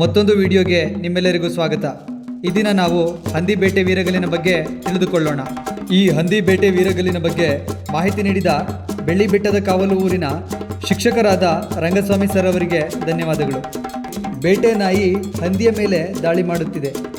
ಮತ್ತೊಂದು ವಿಡಿಯೋಗೆ ನಿಮ್ಮೆಲ್ಲರಿಗೂ ಸ್ವಾಗತ. ಈ ದಿನ ನಾವು ಹಂದಿ ಬೇಟೆ ವೀರಗಲಿನ ಬಗ್ಗೆ ತಿಳಿದುಕೊಳ್ಳೋಣ. ಈ ಹಂದಿ ಬೇಟೆ ವೀರಗಲಿನ ಬಗ್ಗೆ ಮಾಹಿತಿ ನೀಡಿದ ಬೆಳ್ಳಿ ಬೆಟ್ಟದ ಕಾವಲು ಊರಿನ ಶಿಕ್ಷಕರಾದ ರಂಗಸ್ವಾಮಿ ಸರ್ ಅವರಿಗೆ ಧನ್ಯವಾದಗಳು. ಬೇಟೆ ನಾಯಿ ಹಂದಿಯ ಮೇಲೆ ದಾಳಿ ಮಾಡುತ್ತಿದೆ.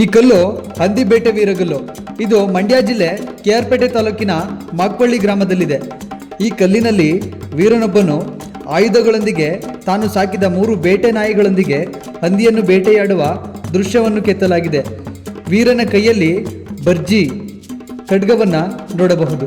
ಈ ಕಲ್ಲು ಹಂದಿ ಬೇಟೆ ವೀರಗಲ್ಲು. ಇದು ಮಂಡ್ಯ ಜಿಲ್ಲೆ ಕೆಆರ್ಪೇಟೆ ತಾಲೂಕಿನ ಮಾಕ್ಪಳ್ಳಿ ಗ್ರಾಮದಲ್ಲಿದೆ. ಈ ಕಲ್ಲಿನಲ್ಲಿ ವೀರನೊಬ್ಬನು ಆಯುಧಗಳೊಂದಿಗೆ ತಾನು ಸಾಕಿದ ಮೂರು ಬೇಟೆ ನಾಯಿಗಳೊಂದಿಗೆ ಹಂದಿಯನ್ನು ಬೇಟೆಯಾಡುವ ದೃಶ್ಯವನ್ನು ಕೆತ್ತಲಾಗಿದೆ. ವೀರನ ಕೈಯಲ್ಲಿ ಬರ್ಜಿ, ಖಡ್ಗವನ್ನು ನೋಡಬಹುದು.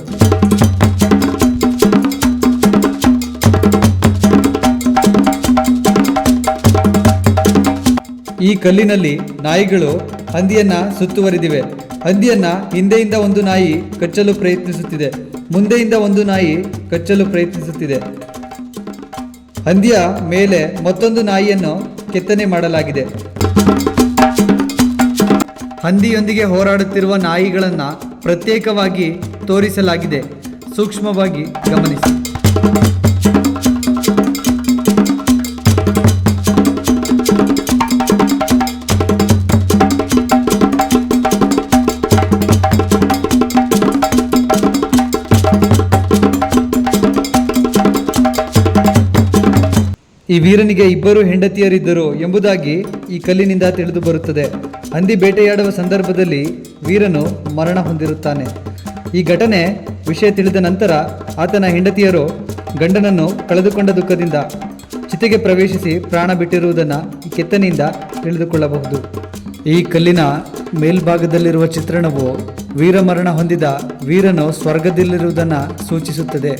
ಈ ಕಲ್ಲಿನಲ್ಲಿ ನಾಯಿಗಳು ಹಂದಿಯನ್ನ ಸುತ್ತುವರಿದಿವೆ. ಹಂದಿಯನ್ನ ಹಿಂದೆಯಿಂದ ಒಂದು ನಾಯಿ ಕಚ್ಚಲು ಪ್ರಯತ್ನಿಸುತ್ತಿದೆ. ಮುಂದೆಯಿಂದ ಒಂದು ನಾಯಿ ಕಚ್ಚಲು ಪ್ರಯತ್ನಿಸುತ್ತಿದೆ. ಹಂದಿಯ ಮೇಲೆ ಮತ್ತೊಂದು ನಾಯಿಯನ್ನು ಕೆತ್ತನೆ ಮಾಡಲಾಗಿದೆ. ಹಂದಿಯೊಂದಿಗೆ ಹೋರಾಡುತ್ತಿರುವ ನಾಯಿಗಳನ್ನು ಪ್ರತ್ಯೇಕವಾಗಿ ತೋರಿಸಲಾಗಿದೆ. ಸೂಕ್ಷ್ಮವಾಗಿ ಗಮನಿಸಿ. ಈ ವೀರನಿಗೆ ಇಬ್ಬರು ಹೆಂಡತಿಯರಿದ್ದರು ಎಂಬುದಾಗಿ ಈ ಕಲ್ಲಿನಿಂದ ತಿಳಿದು ಬರುತ್ತದೆ. ಹಂದಿ ಬೇಟೆಯಾಡುವ ಸಂದರ್ಭದಲ್ಲಿ ವೀರನು ಮರಣ ಹೊಂದಿರುತ್ತಾನೆ. ಈ ಘಟನೆ ವಿಷಯ ತಿಳಿದ ನಂತರ ಆತನ ಹೆಂಡತಿಯರು ಗಂಡನನ್ನು ಕಳೆದುಕೊಂಡ ದುಃಖದಿಂದ ಚಿತೆಗೆ ಪ್ರವೇಶಿಸಿ ಪ್ರಾಣ ಬಿಟ್ಟಿರುವುದನ್ನು ಕೆತ್ತನೆಯಿಂದ ತಿಳಿದುಕೊಳ್ಳಬಹುದು. ಈ ಕಲ್ಲಿನ ಮೇಲ್ಭಾಗದಲ್ಲಿರುವ ಚಿತ್ರಣವು ವೀರಮರಣ ಹೊಂದಿದ ವೀರನು ಸ್ವರ್ಗದಲ್ಲಿರುವುದನ್ನು ಸೂಚಿಸುತ್ತದೆ.